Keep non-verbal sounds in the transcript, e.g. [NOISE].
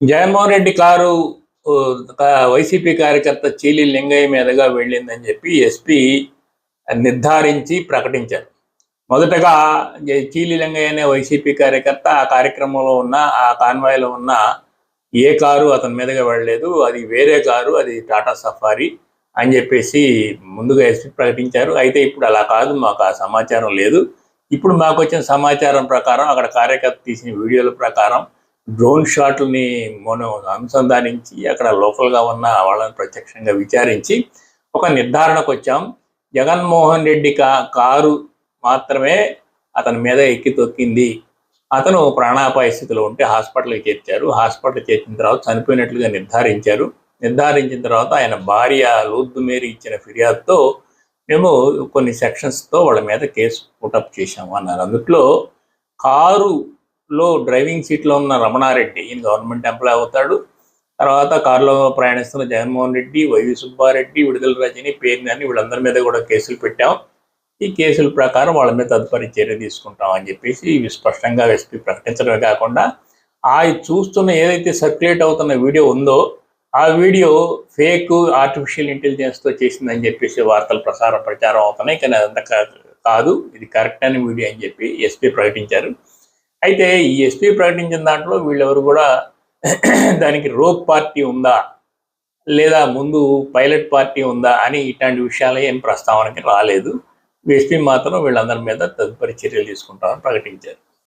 Jaganmohan Reddy car YCP కార్యకర్త చీలి లింగయ్య మీదుగా వెళ్ళిందని చెప్పి ఎస్పీ నిర్ధారించి ప్రకటించారు. మొదటగా చీలి లింగయ్య అనే వైసీపీ కార్యకర్త ఆ కార్యక్రమంలో ఉన్న ఆ కాన్వాయ్లో ఉన్న ఏ కారు అతని మీదుగా వెళ్ళలేదు అది వేరే కారు అది టాటా సఫారీ అని చెప్పేసి ముందుగా ఎస్పీ ప్రకటించారు. అయితే ఇప్పుడు అలా కాదు మాకు ఆ సమాచారం లేదు. ఇప్పుడు మాకు వచ్చిన సమాచారం ప్రకారం అక్కడ కార్యకర్త తీసిన వీడియోల ప్రకారం డ్రోన్ షాట్లని మనం అనుసంధానించి అక్కడ లోకల్గా ఉన్న వాళ్ళని ప్రత్యక్షంగా విచారించి ఒక నిర్ధారణకు వచ్చాం. జగన్మోహన్ రెడ్డి కా కారు మాత్రమే అతని మీద ఎక్కి తొక్కింది. అతను ప్రాణాపాయ స్థితిలో ఉంటే హాస్పిటల్కి చేర్చారు. హాస్పిటల్ చేర్చిన తర్వాత చనిపోయినట్లుగా నిర్ధారించారు. నిర్ధారించిన తర్వాత ఆయన భార్య లూద్దుమేరి ఇచ్చిన ఫిర్యాదుతో మేము కొన్ని సెక్షన్స్తో వాళ్ళ మీద కేసు పుటప్ చేశాము అన్నారు. అందుట్లో లో డ్రైవింగ్ సీట్లో ఉన్న రమణారెడ్డి ఈయన గవర్నమెంట్ ఎంప్లాయ్ అవుతాడు. తర్వాత కారులో ప్రయాణిస్తున్న జగన్మోహన్ రెడ్డి వైవి సుబ్బారెడ్డి విడుదల రజని పేరుని అని వీళ్ళందరి మీద కూడా కేసులు పెట్టాం. ఈ కేసుల ప్రకారం వాళ్ళ మీద తదుపరి చర్య తీసుకుంటాం అని చెప్పేసి ఇవి స్పష్టంగా ఎస్పీ ప్రకటించడమే కాకుండా ఆ చూస్తున్న ఏదైతే సర్క్యులేట్ అవుతున్న వీడియో ఉందో ఆ వీడియో ఫేక్ ఆర్టిఫిషియల్ ఇంటెలిజెన్స్తో చేసిందని చెప్పేసి వార్తలు ప్రసారం ప్రచారం అవుతున్నాయి. కానీ అదంతా కాదు. ఇది కరెక్ట్ అని వీడియో అని చెప్పి ఎస్పీ ప్రకటించారు. అయితే ఈ ఎస్పీ ప్రకటించిన దాంట్లో వీళ్ళెవరు కూడా [CLEARS THROAT] దానికి రోక్ పార్టీ ఉందా? లేదా ముందు పైలట్ పార్టీ ఉందా? అని ఇట్లాంటి విషయాలు ఏం ప్రస్తావనకి రాలేదు. ఎస్పీ మాత్రం వీళ్ళందరి మీద తదుపరి చర్యలు తీసుకుంటామని ప్రకటించారు.